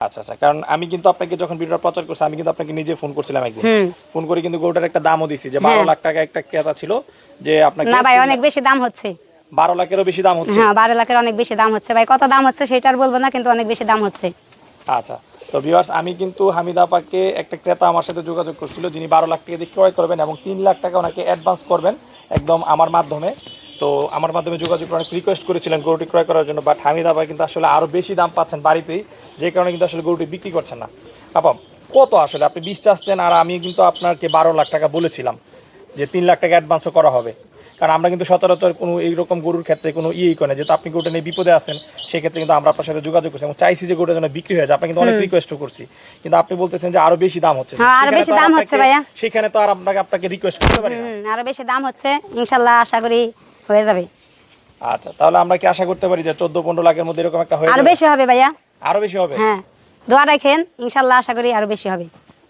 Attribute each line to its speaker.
Speaker 1: আচ্ছা আচ্ছা কারণ আমি কিন্তু আপনাকে যখন ভিডিওটা প্রচার করছি আমি কিন্তু আপনাকে নিজে ফোন করছিলাম একদিন। ফোন করে কিন্তু গরুটার একটা দামও দিছি যে বারো
Speaker 2: হ্যাঁ।
Speaker 1: লাখ টাকা একটা ক্রেতা ছিল যে আপনাকে
Speaker 2: না ভাই অনেক বেশি দাম হচ্ছে।
Speaker 1: বারো লাখেরও বেশি দাম হচ্ছে।
Speaker 2: হ্যাঁ বারো লাখের অনেক বেশি দাম হচ্ছে। ভাই কত দাম হচ্ছে সেটা আর বলব না কিন্তু অনেক বেশি দাম হচ্ছে।
Speaker 1: আচ্ছা তো ভিউয়ার্স আমি কিন্তু হামিদ আপাকে একটা ক্রেতা আমার সাথে যোগাযোগ করছিল যিনি বারো লাখ টাকা দিয়ে ক্রয় করবেন এবং তিন লাখ টাকা ওনাকে অ্যাডভান্স করবেন একদম আমার মাধ্যমে। তো আমার মাধ্যমে যোগাযোগ করে অনেক রিকোয়েস্ট করেছিলেন গরুটি ক্রয় করার জন্য বাট হামিদ আপা কিন্তু আসলে আরও বেশি দাম পাচ্ছেন বাড়িতেই যে কারণে কিন্তু আসলে গরুটি বিক্রি করছেন না। আপা কত আসলে? আপনি বিশ চাচ্ছেন আর আমি কিন্তু আপনাকে বারো লাখ টাকা বলেছিলাম যে তিন লাখ টাকা অ্যাডভান্সও করা হবে। কারণ আমরা কিন্তু সচরাচর কোনো এইরকম গরুর ক্ষেত্রে কোনো ইয়েই করে যেহেতু আপনি গরুটা নিয়ে বিপদে আছেন সেক্ষেত্রে কিন্তু আমরা আপনার সাথে যোগাযোগ করছি এবং চাইছি যে গরুটা যেন বিক্রি হয়ে যায়। আপনি কিন্তু অনেক রিকোয়েস্টও করছি। কিন্তু আপনি বলতেছেন যে আরও বেশি দাম হচ্ছে।
Speaker 2: হ্যাঁ,
Speaker 1: আরও
Speaker 2: বেশি দাম হচ্ছে
Speaker 1: আপনাকে-
Speaker 2: ভাইয়া।
Speaker 1: সেখানে তো আর আপনাকে আপনাকে রিকোয়েস্ট করতে পারি না।
Speaker 2: আরও বেশি দাম হচ্ছে। ইনশাল্লাহ আশা করি হয়ে যাবে।
Speaker 1: আচ্ছা তাহলে আমরা কি আশা করতে পারি যে চোদ্দ পনেরো লাখের মধ্যে এরকম একটা হয়ে আরও
Speaker 2: বেশি হবে ভাইয়া।
Speaker 1: আরও বেশি হবে?
Speaker 2: হ্যাঁ দোয়া রাখেন ইনশাআল্লাহ আশা করি আরও বেশি হবে।